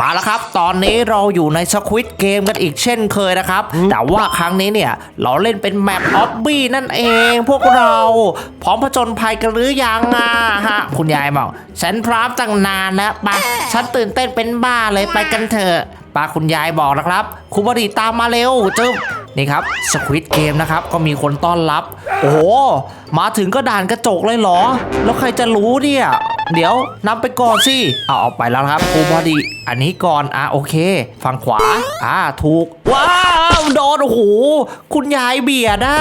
มาแล้วครับ ตอนนี้เราอยู่ในสควิตเกมกันอีกเช่นเคยนะครับ แต่ว่าครั้งนี้เนี่ยเราเล่นเป็นแมปออบบี้นั่นเอง พวกเราพร้อมผจญภัยกันหรือยังอะฮะ คุณยายบอกฉันพร้อมตั้งนานแล้วปะฉันตื่นเต้นเป็นบ้าเลยไปกันเถอะป้าคุณยายบอกนะครับคุณบดีตามมาเร็วจึ๊บนี่ครับสควิตเกมนะครับ ก็มีคนต้อนรับ โอ้โห มาถึงก็ด่านกระจกเลยเหรอ แล้วใครจะรู้เนี่ย เดี๋ยวนำไปก่อนสิ เอาเอาไปแล้วครับครูบอดี อันนี้ก่อนอะโอเค ฝั่งขวา อ่าถูก ว้าวโดนโอ้โหคุณยายเบียดอะ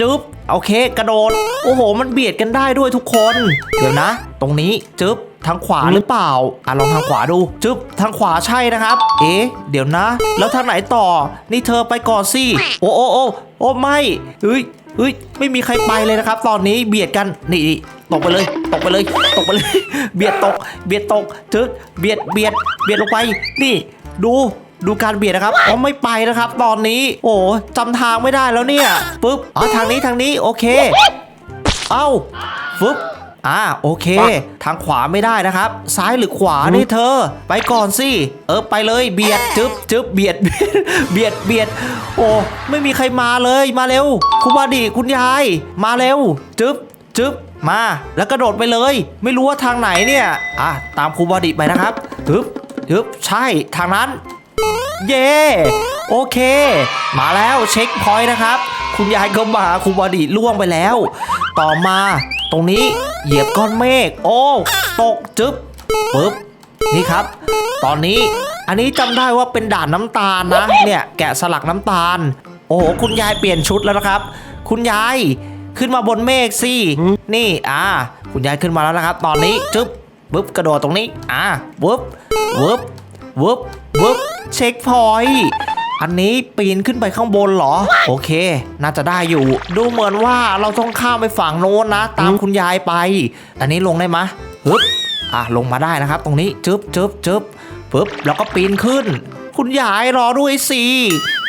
จึ๊บโอเค กระโดด โอ้โห มันเบียดกันได้ด้วยทุกคน เดี๋ยวนะ ตรงนี้จึ๊บทางขวาหรือเปล่า อะลองทางขวาดู จึ๊บทางขวาใช่นะครับ เอ๊ะ เดี๋ยวนะ แล้วทางไหนต่อ นี่เธอไปก่อนสิ โอ้โอ้โอ้โอ้ไม่เฮ้ย เฮ้ยไม่มีใครไปเลยนะครับ ตอนนี้เบียดกันนี่ตกไปเลยตกไปเลยตกไปเลย เบียดตก เบียดตกจึ๊บเบียดเบียดเบียดลงไป นี่ ดูดูการเบียดนะครับอ๋อไม่ไปนะครับ ตอนนี้ โอ้จำทางไม่ได้แล้วเนี่ยปึ๊บอ๋อทางนี้ทางนี้โอเค เอ้าฟึบ อ่าโอเค ทางขวาไม่ได้นะครับ ซ้ายหรือขวานี่เธอ ไปก่อนสิเออไปเลยเบียดจึ๊บจึ๊บเบียดเบียดเบียด โอ้ไม่มีใครมาเลยมาเร็ว คุณวาดีคุณยาย มาเร็วจึ๊บจึ๊บมาแล้วกระโดดไปเลย ไม่รู้ว่าทางไหนเนี่ยอะตามครูบอดีไปนะครับจึ๊บจึ๊บใช่ทางนั้น เย่โอเค มาแล้วเช็คพอยต์นะครับ คุณยายก็มาครูบอดีล่วงไปแล้ว ต่อมาตรงนี้เหยียบก้อนเมฆโอ้ตกจึ๊บปึ๊บนี่ครับ ตอนนี้อันนี้จำได้ว่าเป็นด่านน้ำตาลนะเนี่ยแกะสลักน้ำตาล โอ้โหคุณยายเปลี่ยนชุดแล้วนะครับ คุณยายขึ้นมาบนเมฆสินี่อ่าคุณยายขึ้นมาแล้วนะครับ ตอนนี้จึ๊บปึ๊บกระโดดตรงนี้อ่าปึ๊บปึ๊บวึบวึบเช็คพอยต์ อันนี้ปีนขึ้นไปข้างบนเหรอ โอเค น่าจะได้อยู่ ดูเหมือนว่าเราต้องข้ามไปฝั่งโน้นนะ ตามคุณยายไป อันนี้ลงได้ไหมฮึบอะลงมาได้นะครับ ตรงนี้จึ๊บจึ๊บจึ๊บปึ๊บแล้วก็ปีนขึ้น คุณยายรอด้วยสิ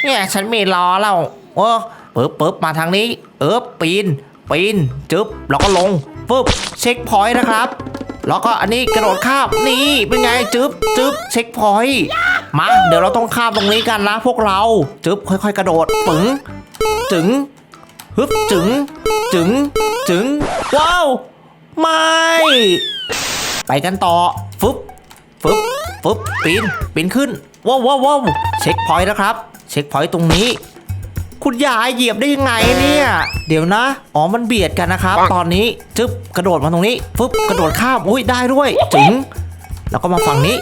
เนี่ยฉันไม่รอแล้วโอ้ปึ๊บปึ๊บมาทางนี้ เออปีนปีนจึ๊บแล้วก็ลงปึ๊บเช็คพอยต์นะครับ แล้วก็อันนี้กระโดดข้ามนี่เป็นไงจึ๊บจึ๊บเช็คพอยต์ มา เดี๋ยวเราต้องข้ามตรงนี้กันนะพวกเราจึ๊บค่อย ๆ กระโดดปึ๋งจึงฮึบจึงจึงจึงว้าวไม่ไปกันต่อฟึบฟึบฟึบปีนปีนขึ้นว้าวว้าวว้าวเช็คพอยต์นะครับ เช็คพอยต์ตรงนี้ คุณยายเหยียบได้ยังไงเนี่ย เดี๋ยวนะ อ๋อมันเบียดกันนะครับ ตอนนี้จึ๊บกระโดดมาตรงนี้ฟึบกระโดดข้ามอุ้ยได้ด้วยจึงแล้วก็มาฝั่งนี้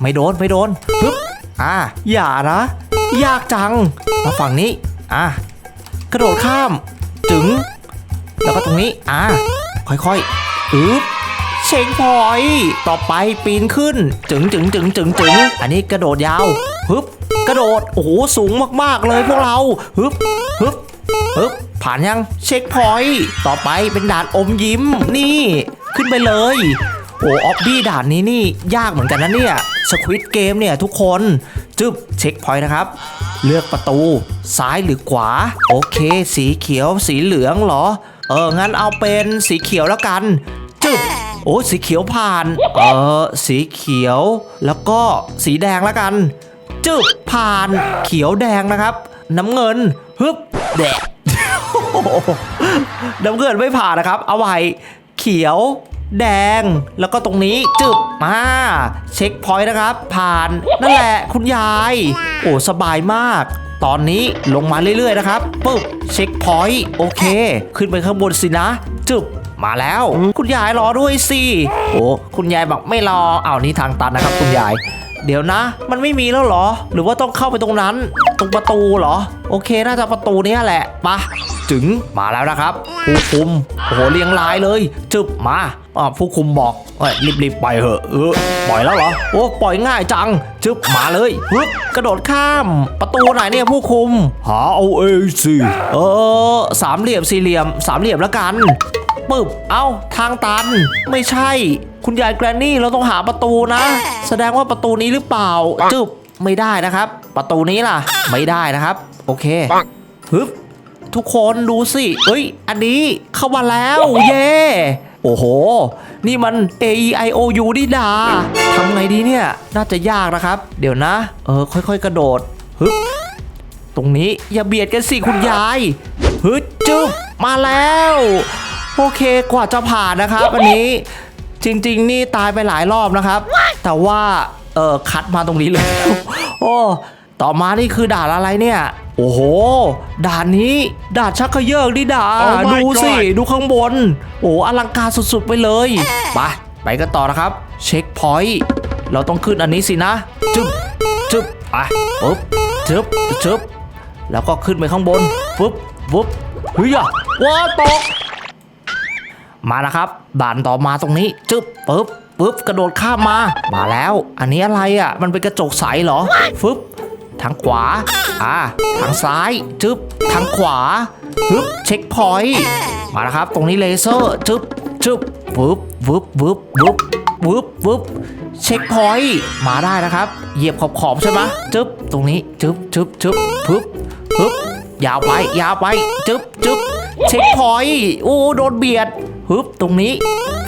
ไม่โดนไม่โดนฟึบ อ่าอย่านะ ยากจัง มาฝั่งนี้ อะ กระโดดข้ามจึง แล้วก็ตรงนี้ อ่าค่อยๆอึ๊บเช็คพอย ต่อไปปีนขึ้น จึงจึงจึงจึงจึงอันนี้กระโดดยาว ฮึบ กระโดด โอ้โห สูงมากๆเลยพวกเรา ฮึบ ฮึบ ฮึบ ผ่านยัง เช็คพอยต์ต่อไปเป็นด่านอมยิ้ม นี่ ขึ้นไปเลย โอ้ออบบี้ด่านนี้นี่ยากเหมือนกันนะเนี่ยสควิตเกมเนี่ยทุกคนจึ๊บเช็คพอยต์นะครับ เลือกประตูซ้ายหรือขวา โอเค สีเขียวสีเหลืองเหรอ เออ งั้นเอาเป็นสีเขียวแล้วกัน จึ๊บโอ้สีเขียวผ่าน เออสีเขียว แล้วก็สีแดงแล้วกัน จึ๊บผ่านเขียวแดงนะครับ น้ำเงินฮึบแดะน้ำเงินไม่ผ่านนะครับ เอาไว้เขียว แดง แล้วก็ตรงนี้จึบมาเช็คพอยต์นะครับ ผ่านนั่นแหละคุณยาย โอ้สบายมาก ตอนนี้ลงมาเรื่อยๆนะครับปึ๊บเช็คพอยต์โอเค ขึ้นไปข้างบนสินะ จึบมาแล้ว คุณยายรอด้วยสิโอ้คุณยายบอกไม่รออ้าวนี่ทางตันนะครับ คุณยายเดี๋ยวนะ มันไม่มีแล้วเหรอ หรือว่าต้องเข้าไปตรงนั้น ตรงประตูเหรอ โอเค น่าจะประตูนี้แหละปะ จึงมาแล้วนะครับผู้คุมโอ้โหเรียงรายเลยจึบมาอ่าผู้คุมบอกเอ้ยรีบๆไปเหอะเออปล่อยแล้วเหรอโอ้ปล่อยง่ายจังจึบมาเลยฮึบกระโดดข้าม ประตูไหนเนี่ยผู้คุม หาเอาเองสิเออสามเหลี่ยมสี่เหลี่ยมสามเหลี่ยมแล้วกันปึ๊บเอ้าทางตัน ไม่ใช่ คุณยายแกรนนี่เราต้องหาประตูนะ แสดงว่าประตูนี้หรือเปล่าจึบไม่ได้นะครับ ประตูนี้ล่ะ ไม่ได้นะครับ โอเคฮึบ ทุกคนดูสิ เอ้ย อันนี้เข้ามาแล้ว เย่โอ้โห นี่มัน A E I O U นี่ดาทำไงดีเนี่ย น่าจะยากนะครับ เดี๋ยวนะ เออ ค่อยๆ กระโดดฮึตรงนี้อย่าเบียดกันสิคุณยายฮึจึ๊บมาแล้ว โอเคกว่าจะผ่านนะครับอันนี้จริง ๆ นี่ตายไปหลายรอบนะครับ แต่ว่า เออคัดมาตรงนี้เลย โอ้ ต่อมานี่คือด่านอะไรเนี่ย โอ้โห ด่านนี้ด่านชักเขยิกดิด่า Oh my ดูสิ God ดูข้างบน โอ้อลังการสุดๆไปเลยไปไปกันต่อนะครับ เช็คพอยต์เราต้องขึ้นอันนี้สินะ จึ๊บจึ๊บไปปึ๊บจึ๊บจึ๊บแล้วก็ขึ้นไปข้างบนปึ๊บปึ๊บเฮ้ยอะว้าตก มานะครับด่านต่อมาตรงนี้จึ๊บปึ๊บปึ๊บกระโดดข้ามมา มาแล้ว อันนี้อะไรอะ มันเป็นกระจกใสเหรอฟึบ ทางขวา อ่า ทางซ้าย จึ๊บ ทางขวาฮึบเช็คพอยต์ มาแล้วครับ ตรงนี้เลเซอร์ จึ๊บ จึ๊บวึบวึบวึบวึบวึบวึบเช็คพอยต์ มาได้นะครับ เหยียบขอบขอบๆใช่ไหมจึ๊บ ตรงนี้ จึ๊บจึ๊บจึ๊บปึ๊บปึ๊บยาวไป ยาวไป จึ๊บจึ๊บเช็คพอยต์โอ้ โดนเบียดฮึบ ตรงนี้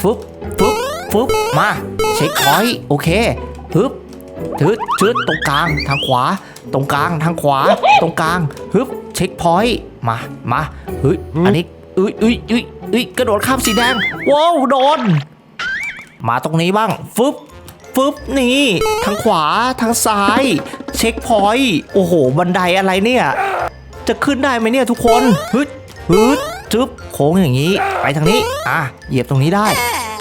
ฟึบฟึบฟึบมา เช็คพอยต์ โอเค ชืดชืดตรงกลางทางขวา ตรงกลางทางขวา ตรงกลางฮึบเช็คพอยต์มามาเฮ้ยอันนี้เอ้ยเอ้ยเอ้ยเอ้ยกระโดดข้ามสีแดงว้าวโดน มาตรงนี้บ้างฟึบฟึบนี่ทางขวาทางซ้าย เช็คพอยต์โอ้โห บันไดอะไรเนี่ย จะขึ้นได้ไหมเนี่ยทุกคนฮึดฮึดจึ๊บโค้งอย่างนี้ ไปทางนี้ อะเหยียบตรงนี้ได้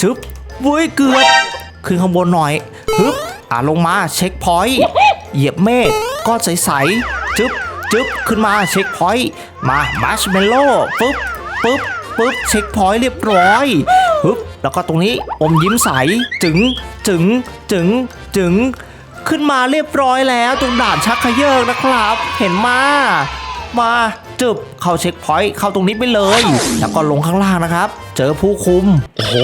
จึ๊บเว้ยเกือบขึ้นข้างบนหน่อยฮึบ อะลงมาเช็คพอยต์เหยียบเมฆก้อนใสๆจึ๊บจึ๊บขึ้นมาเช็คพอยต์มามาร์ชเมลโล่ปึ๊บปึ๊บปึ๊บเช็คพอยต์เรียบร้อยฮึบแล้วก็ตรงนี้อมยิ้มใสจึงจึงจึงจึงขึ้นมาเรียบร้อยแล้วตรงด่านชักเขยิกนะครับ เห็นมามาจึบเข้าเช็คพอยต์เข้าตรงนี้ไปเลย แล้วก็ลงข้างล่างนะครับ เจอผู้คุม โอ้โห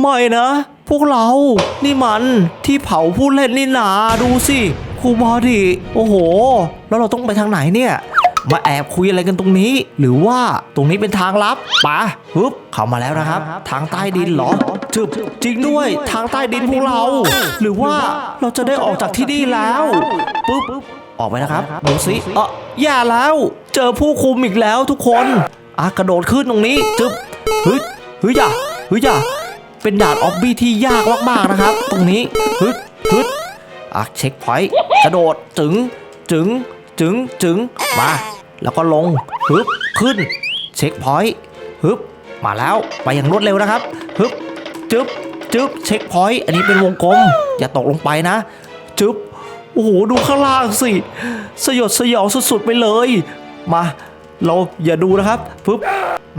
ไม่นะพวกเรา นี่มันที่เผาผู้เล่นนี่นาดูสิครูบอดีโอ้โห แล้วเราต้องไปทางไหนเนี่ย มาแอบคุยอะไรกันตรงนี้ หรือว่าตรงนี้เป็นทางลับปะฮึบเข้ามาแล้วนะครับ ทางใต้ดินเหรอจึบจริงด้วยทางใต้ดินพวกเรา หรือว่าเราจะได้ออกจากที่นี่แล้วปุ๊บออกไปนะครับดูสิเอออย่าแล้ว เจอผู้คุมอีกแล้วทุกคนอะกระโดดขึ้นตรงนี้จึบเฮ้ยเฮ้ยอย่าเฮ้ยอย่า เป็นด่านออบบี้ที่ยากมากๆนะครับ ตรงนี้ฮึดฮึดอะเช็คพอยต์กระโดดจึงจึงจึงจึงมาแล้วก็ลงฮึบขึ้น เช็คพอยต์ฮึบมาแล้วไปอย่างรวดเร็วนะครับฮึบจึ๊บจึ๊บเช็คพอยต์อันนี้เป็นวงกลม อย่าตกลงไปนะจึ๊บโอ้โหดูข้างล่างสิ สยดสยองสุดๆไปเลย มา เราอย่าดูนะครับปึ๊บ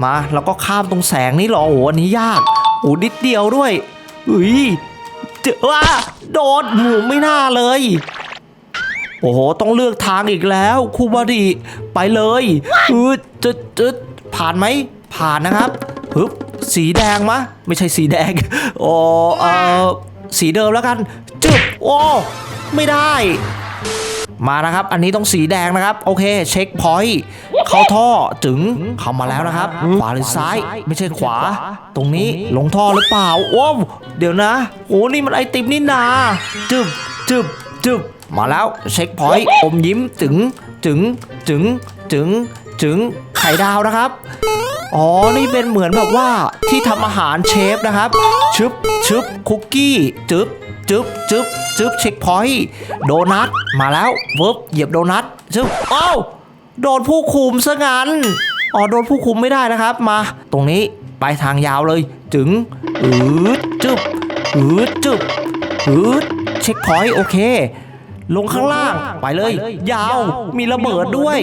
มาแล้วก็ข้ามตรงแสงนี่หรอโอ้โหอันนี้ยาก โอ้นิดเดียวด้วยอุ้ยเจอว่าโดนหมูไม่น่าเลย โอ้โห ต้องเลือกทางอีกแล้วครูบาดีไปเลยอืดจะจะผ่านไหม ผ่านนะครับฮึบสีแดงมะ ไม่ใช่สีแดงโอ้เออสีเดิมแล้วกัน จึบโอ้ไม่ได้ มานะครับ อันนี้ต้องสีแดงนะครับ โอเค เช็คพอยต์ เข้าท่อถึงเข้ามาแล้วนะครับ ขวาหรือซ้ายไม่ใช่ขวา ตรงนี้ลงท่อหรือเปล่าโอ้วเดี๋ยวนะโอ้นี่มันไอติมนี่นาจึบจึบจึบมาแล้วเช็คพอยต์อมยิ้มถึงถึงถึงถึงถึงไข่ดาวนะครับอ๋อ นี่เป็นเหมือนแบบว่าที่ทำอาหารเชฟนะครับชึบชึบคุกกี้จึบจึบจึบจึบเช็คพอยต์โดนัทมาแล้วเวิบเหยียบโดนัทชึบอ้าว โดนผู้คุมซะงั้นอ๋อโดนผู้คุมไม่ได้นะครับมา ตรงนี้ไปทางยาวเลย จึงอืดจึบอืดจึบอืดเช็คพอยต์โอเค ลงข้างล่างไปเลย ยาวมีระเบิดด้วย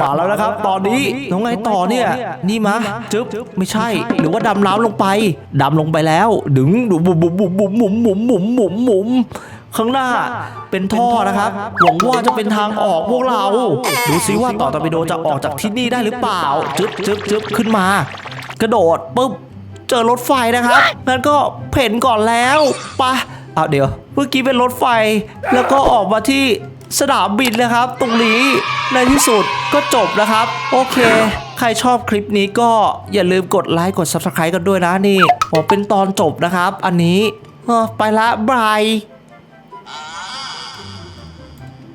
มาแล้วนะครับ ตอนนี้น้องไงต่อเนี่ย นี่มะจึ๊บไม่ใช่ หรือว่าดำน้ำลงไปดำลงไปแล้ว ดึงดูบุบบุบบุบบุบหมุมหมุมหมุมหมุมหมุมข้างหน้าเป็นท่อนะครับ หวังว่าจะเป็นทางออกพวกเรา ดูซิว่าต่อตอร์ปิโดจะออกจากที่นี่ได้หรือเปล่า จึ๊บจึ๊บจึ๊บขึ้นมา กระโดดปุ๊บเจอรถไฟนะครับงั้นก็เพ่นก่อนแล้วไปะ เอาเดี๋ยว เมื่อกี้เป็นรถไฟ แล้วก็ออกมาที่สนามบินนะครับ ตรงนี้ในที่สุดก็จบนะครับ โอเค ใครชอบคลิปนี้ก็อย่าลืมกดไลค์กด Subscribe กันด้วยนะนี่ผมเป็นตอนจบนะครับ อันนี้เออไปละบาย